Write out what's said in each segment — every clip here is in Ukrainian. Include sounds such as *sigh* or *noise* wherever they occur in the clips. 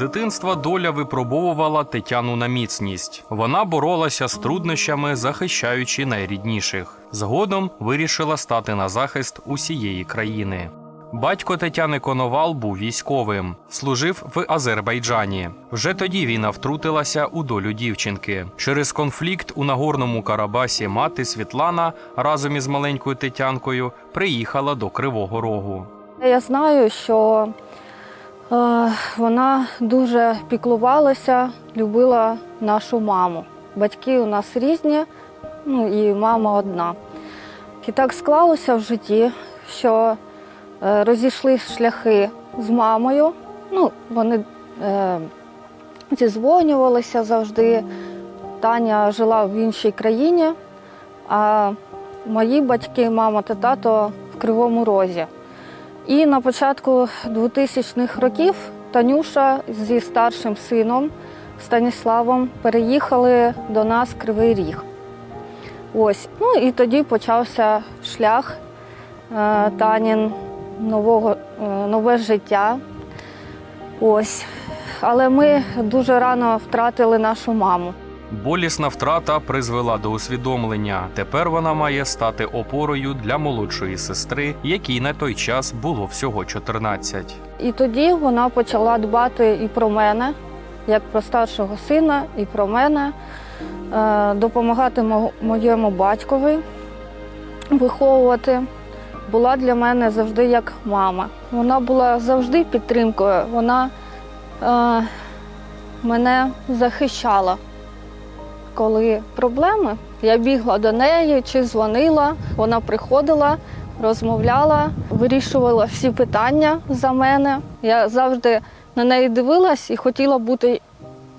дитинства доля випробовувала Тетяну на міцність. Вона боролася з труднощами, захищаючи найрідніших. Згодом вирішила стати на захист усієї країни. Батько Тетяни Коновал був військовим, служив в Азербайджані. Вже тоді війна втрутилася у долю дівчинки. Через конфлікт у Нагорному Карабасі мати Світлана разом із маленькою Тетянкою приїхала до Кривого Рогу. Я знаю, що вона дуже піклувалася, любила нашу маму. Батьки у нас різні, ну і мама одна. І так склалося в житті, що е, розійшли шляхи з мамою. Ну, вони е, зізвонювалися завжди. Таня жила в іншій країні, а мої батьки, мама та тато в Кривому Розі. І на початку 2000-х років Танюша зі старшим сином Станіславом переїхали до нас Кривий Ріг. Ось. Ну і тоді почався шлях е, Танін нового, е, нове життя. Ось. Але ми дуже рано втратили нашу маму. Болісна втрата призвела до усвідомлення. Тепер вона має стати опорою для молодшої сестри, якій на той час було всього 14. І тоді вона почала дбати і про мене, як про старшого сина, і про мене, е, допомагати моєму батькові виховувати. Була для мене завжди як мама. Вона була завжди підтримкою. Вона е, мене захищала. Коли проблеми, я бігла до неї чи дзвонила, вона приходила, розмовляла, вирішувала всі питання за мене. Я завжди на неї дивилась і хотіла бути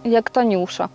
як Танюша.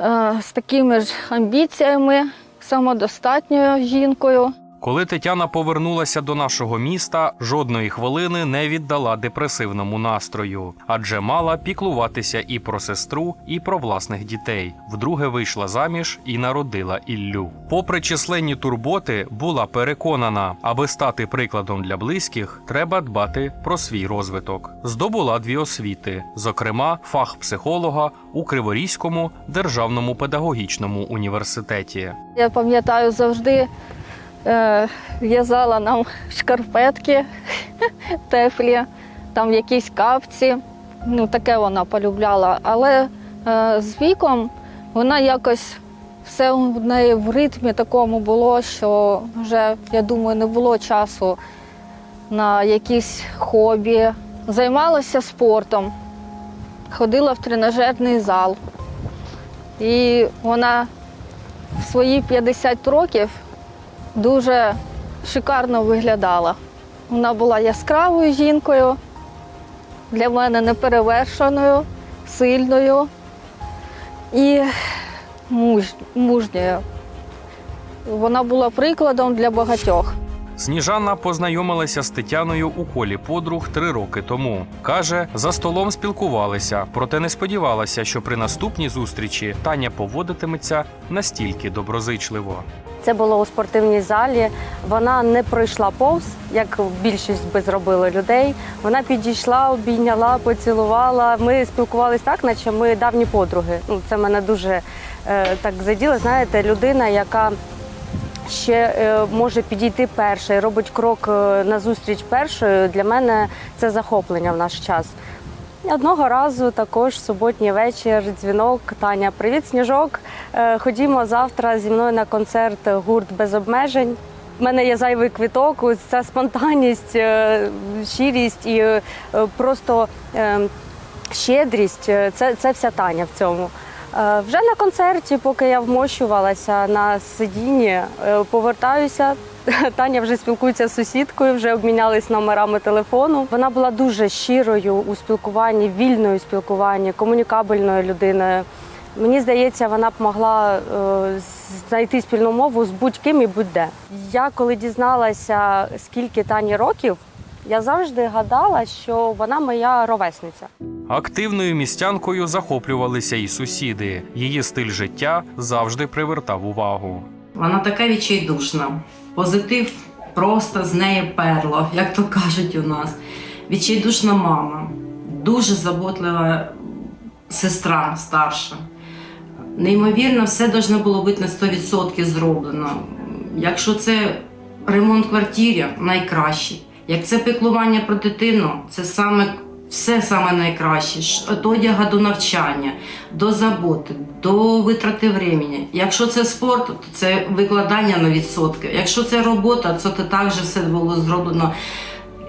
Е, З такими ж амбіціями, самодостатньою жінкою. Коли Тетяна повернулася до нашого міста, жодної хвилини не віддала депресивному настрою, адже мала піклуватися і про сестру, і про власних дітей. Вдруге вийшла заміж і народила Іллю. Попри численні турботи, була переконана, аби стати прикладом для близьких, треба дбати про свій розвиток. Здобула дві освіти, зокрема, фах психолога у Криворізькому державному педагогічному університеті. Я пам'ятаю, завжди е, в'язала нам шкарпетки *laughs* теплі, там якісь капці. Ну, таке вона полюбляла. Але е, з віком вона якось все в неї в ритмі такому було, що вже, я думаю, не було часу на якісь хобі. Займалася спортом, ходила в тренажерний зал. І вона в свої 50 років дуже шикарно виглядала. Вона була яскравою жінкою, для мене неперевершеною, сильною і мужньою. Вона була прикладом для багатьох. Сніжана познайомилася з Тетяною у колі подруг три роки тому. Каже, за столом спілкувалися, проте не сподівалася, що при наступній зустрічі Таня поводитиметься настільки доброзичливо. Це було у спортивній залі. Вона не пройшла повз, як більшість би зробили людей. Вона підійшла, обійняла, поцілувала. Ми спілкувалися так, наче ми давні подруги. Ну, це мене дуже е, так заділо. Знаєте, людина, яка ще е, може підійти першою, робить крок е, назустріч першою. Для мене це захоплення в наш час. Одного разу також суботній вечір, дзвінок. Таня, привіт, сніжок. Е, Ходімо завтра зі мною на концерт гурт без обмежень. У мене є зайвий квіток, ця спонтанність, щирість і просто е, щедрість це, це вся Таня в цьому. Е, Вже на концерті, поки я вмощувалася на сидінні, е, повертаюся. *laughs* Таня вже спілкується з сусідкою, вже обмінялись номерами телефону. Вона була дуже щирою у спілкуванні, вільною спілкуванні, комунікабельною людиною. Мені здається, вона б могла е, знайти спільну мову з будь-ким і будь-де. Я коли дізналася, скільки Тані років, я завжди гадала, що вона моя ровесниця. Активною містянкою захоплювалися і сусіди. Її стиль життя завжди привертав увагу. Вона така відчайдушна. Позитив просто з неї перло, як то кажуть у нас. Відчайдушна мама, дуже заботлива сестра старша. Неймовірно, все должно було бути на 100% зроблено. Якщо це ремонт квартири, найкращий. Як це піклування про дитину, це саме все саме найкраще. Від одяга до навчання, до заботи, до витрати времени. Якщо це спорт, то це викладання на відсотки. Якщо це робота, то це також все було зроблено.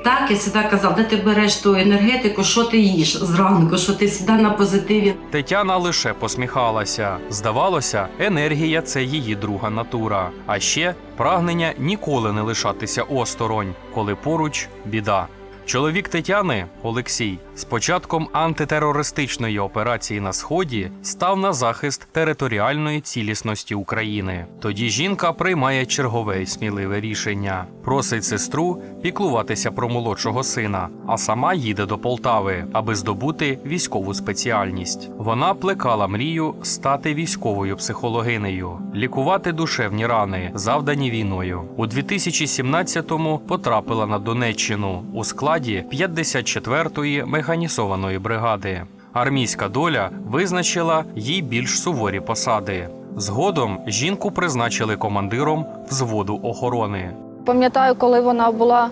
Так, я завжди казав, де ти береш ту енергетику, що ти їш зранку, що ти завжди на позитиві. Тетяна лише посміхалася. Здавалося, енергія це її друга натура. А ще прагнення ніколи не лишатися осторонь, коли поруч біда. Чоловік Тетяни Олексій з початком антитерористичної операції на сході став на захист територіальної цілісності України. Тоді жінка приймає чергове й сміливе рішення, просить сестру піклуватися про молодшого сина, а сама їде до Полтави, аби здобути військову спеціальність. Вона плекала мрію стати військовою психологинею, лікувати душевні рани, завдані війною. У 2017-му потрапила на Донеччину у складі 54-ї механізованої бригади. Армійська доля визначила їй більш суворі посади. Згодом жінку призначили командиром взводу охорони. Пам'ятаю, коли вона була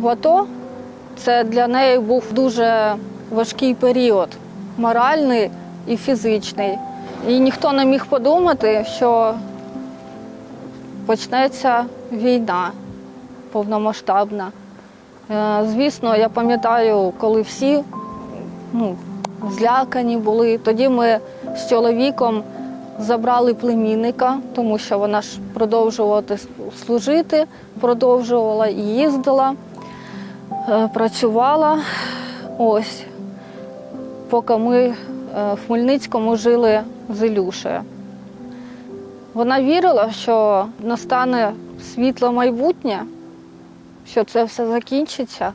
в АТО, це для неї був дуже важкий період, моральний і фізичний. І ніхто не міг подумати, що почнеться війна повномасштабна. Е, Звісно, я пам'ятаю, коли всі ну, злякані були. Тоді ми з чоловіком забрали племінника, тому що вона ж продовжувала служити, продовжувала їздила, е, працювала. Ось, поки ми е, в Хмельницькому жили з Ілюшею. Вона вірила, що настане світле майбутнє, що це все закінчиться.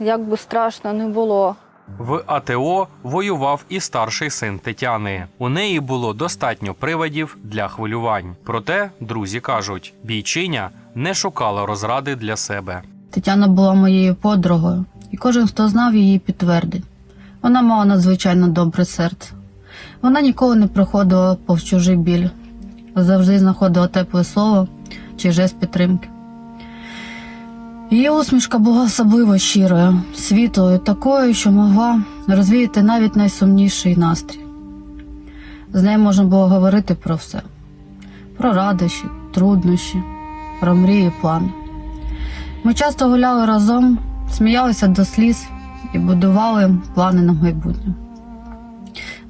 Як би страшно не було. В АТО воював і старший син Тетяни. У неї було достатньо приводів для хвилювань. Проте, друзі кажуть, бійчиня не шукала розради для себе. Тетяна була моєю подругою, і кожен, хто знав її, підтвердить. Вона мала надзвичайно добре серце. Вона ніколи не проходила повз чужий біль, завжди знаходила тепле слово чи жест підтримки. Її усмішка була особливо щирою, світлою, такою, що могла розвіяти навіть найсумніший настрій. З нею можна було говорити про все: про радощі, труднощі, про мрії, плани. Ми часто гуляли разом, сміялися до сліз і будували плани на майбутнє.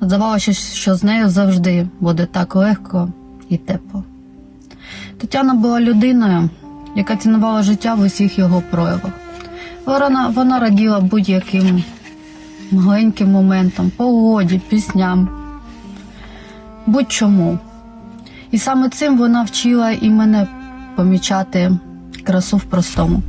Здавалося, що з нею завжди буде так легко і тепло. Тетяна була людиною, яка цінувала життя в усіх його проявах. Вона, вона раділа будь-яким маленьким моментам, погоді, пісням, будь-чому. І саме цим вона вчила і мене помічати красу в простому.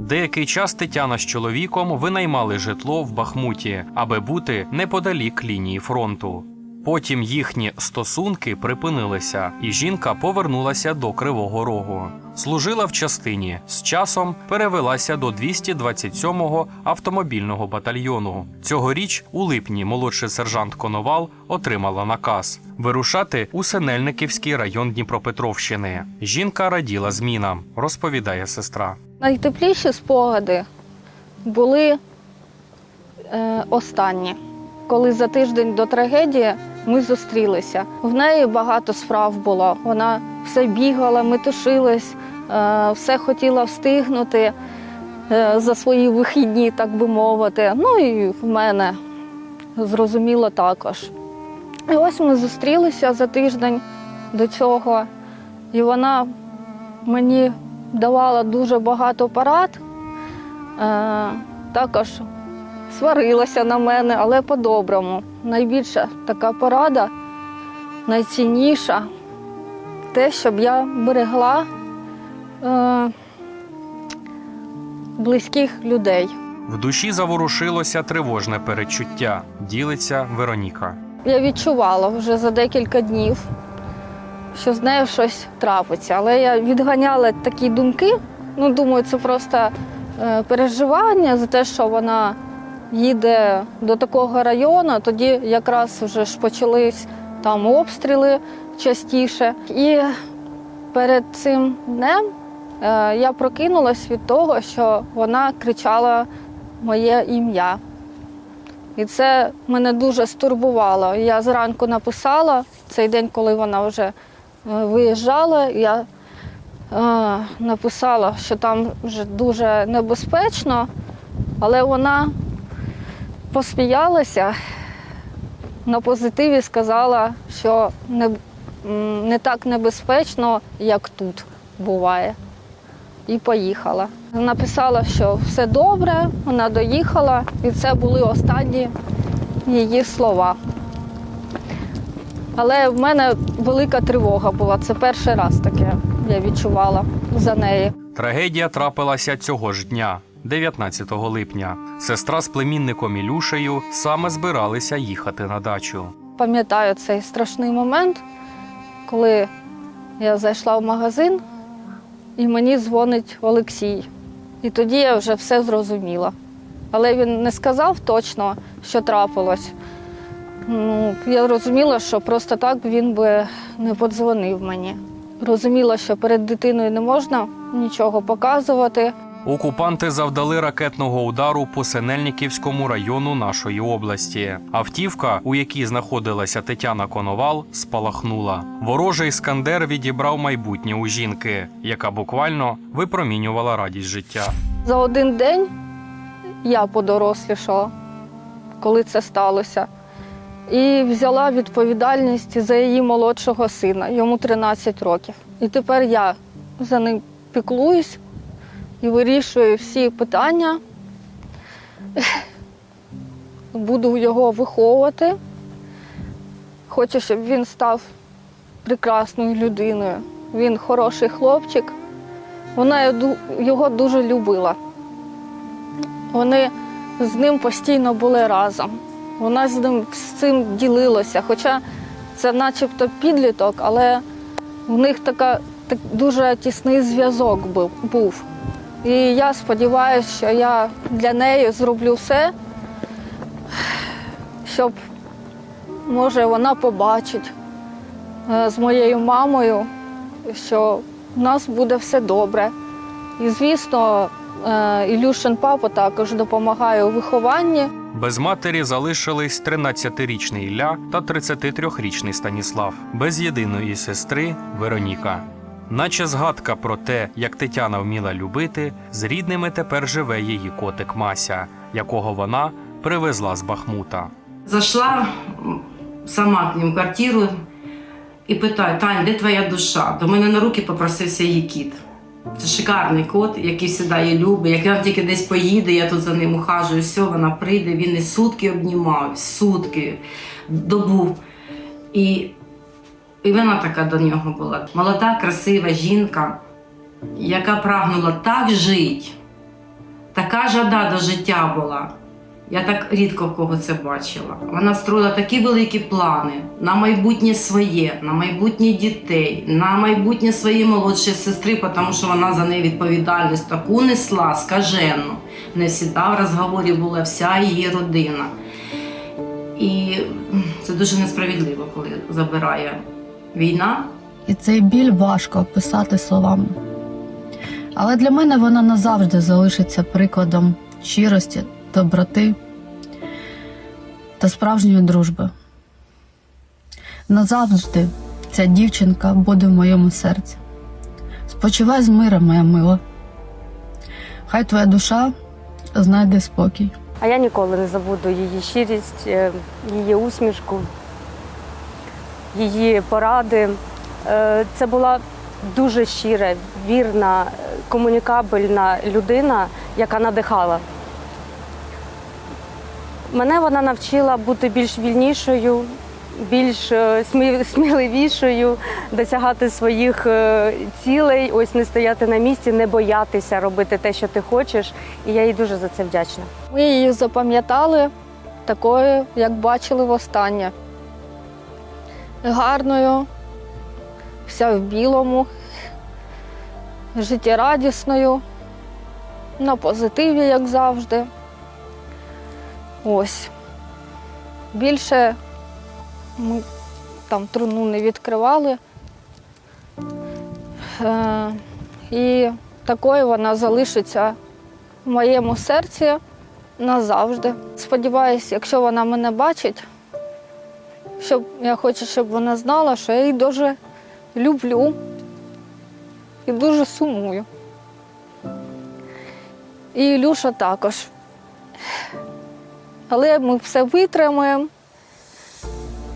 Деякий час Тетяна з чоловіком винаймали житло в Бахмуті, аби бути неподалік лінії фронту. Потім їхні стосунки припинилися, і жінка повернулася до Кривого Рогу. Служила в частині. З часом перевелася до 227-го автомобільного батальйону. Цьогоріч у липні молодший сержант Коновал отримала наказ вирушати у Синельниківський район Дніпропетровщини. Жінка раділа змінам, розповідає сестра. Найтепліші спогади були е, останні, коли за тиждень до трагедії ми зустрілися. В неї багато справ було. Вона все бігала, метушилась, е, все хотіла встигнути е, за свої вихідні, так би мовити. Ну і в мене зрозуміло також. І ось ми зустрілися за тиждень до цього, і вона мені давала дуже багато порад. Е, також сварилася на мене, але по-доброму. Найбільша така порада, найцінніша те, щоб я берегла е, близьких людей. В душі заворушилося тривожне передчуття. Ділиться Вероніка. Я відчувала вже за декілька днів, що з нею щось трапиться. Але я відганяла такі думки. Ну, думаю, це просто е, переживання за те, що вона їде до такого району, тоді якраз вже ж почались там обстріли частіше. І перед цим днем е, я прокинулась від того, що вона кричала моє ім'я. І це мене дуже стурбувало. Я зранку написала цей день, коли вона вже е, виїжджала. Я е, написала, що там вже дуже небезпечно, але вона посміялася на позитиві сказала, що не, не так небезпечно, як тут буває. І поїхала. Написала, що все добре, вона доїхала, і це були останні її слова. Але в мене велика тривога була. Це перший раз таке я відчувала за неї. Трагедія трапилася цього ж дня, 19 липня. Сестра з племінником Ілюшею саме збиралися їхати на дачу. Пам'ятаю цей страшний момент, коли я зайшла в магазин і мені дзвонить Олексій. І тоді я вже все зрозуміла. Але він не сказав точно, що трапилось. Ну, я розуміла, що просто так він би не подзвонив мені. Розуміла, що перед дитиною не можна нічого показувати. Окупанти завдали ракетного удару по Синельниківському району нашої області. Автівка, у якій знаходилася Тетяна Коновал, спалахнула. Ворожий скандер відібрав майбутнє у жінки, яка буквально випромінювала радість життя. За один день я подорослішала, коли це сталося. І взяла відповідальність за її молодшого сина, йому 13 років. І тепер я за ним піклуюсь і вирішую всі питання. Буду його виховувати. Хочу, щоб він став прекрасною людиною. Він хороший хлопчик. Вона його- дуже любила. Вони з ним постійно були разом. Вона з ним з цим ділилася. Хоча це начебто підліток, але в них така, так, дуже тісний зв'язок був. І я сподіваюся, що я для неї зроблю все, щоб може вона побачить е, з моєю мамою, що в нас буде все добре. І, звісно, е, Ілюшин папа також допомагає у вихованні. Без матері залишились 13-річний Ілля та 33-річний Станіслав, без єдиної сестри Вероніка. Наче згадка про те, як Тетяна вміла любити, з рідними тепер живе її котик Мася, якого вона привезла з Бахмута. Зайшла сама к ним квартиру і питаю, Тань, де твоя душа? До мене на руки попросився її кіт. Це шикарний кот, який її любить. Як він тільки десь поїде, я тут за ним ухажую, все, вона прийде, він і сутки обнімав, сутки, добу. І, і вона така до нього була. Молода, красива жінка, яка прагнула так жити, така жада до життя була. Я так рідко в кого це бачила. Вона строїла такі великі плани на майбутнє своє, на майбутнє дітей, на майбутнє своєї молодшої сестри, тому що вона за неї відповідальність таку несла, скажену. Не завжди в розговорі була вся її родина. І це дуже несправедливо, коли забирає війна. І цей біль важко описати словами. Але для мене вона назавжди залишиться прикладом щирості, доброти та справжньої дружби. Назавжди ця дівчинка буде в моєму серці. Спочивай з миром, моя мила. Хай твоя душа знайде спокій. А я ніколи не забуду її щирість, е, її усмішку, її поради. Е, Це була дуже щира, вірна, е, комунікабельна людина, яка надихала. Мене вона навчила бути більш вільнішою, більш е, сміливішою, досягати своїх цілей, ось не стояти на місці, не боятися робити те, що ти хочеш. І я їй дуже за це вдячна. Ми її запам'ятали такою, як бачили востаннє. Гарною, вся в білому, життєрадісною. на позитиві, як завжди. Ось. Більше ми там труну не відкривали. Е, і такою вона залишиться в моєму серці назавжди. Сподіваюсь, якщо вона мене бачить, щоб я хочу, щоб вона знала, що я її дуже люблю і дуже сумую. І Ілюша також. Але ми все витримаємо,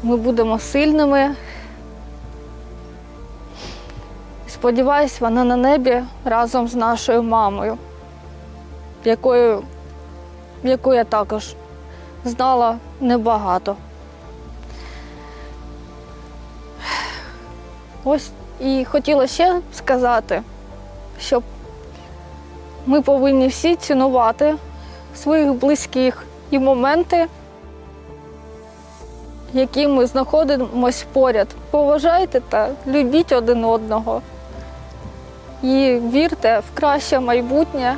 ми будемо сильними. Сподіваюсь, вона на небі разом з нашою мамою, якою, яку я також знала небагато. Ось і хотіла ще сказати, що ми повинні всі цінувати своїх близьких і моменти, які ми знаходимось поряд. Поважайте та любіть один одного і вірте в краще майбутнє.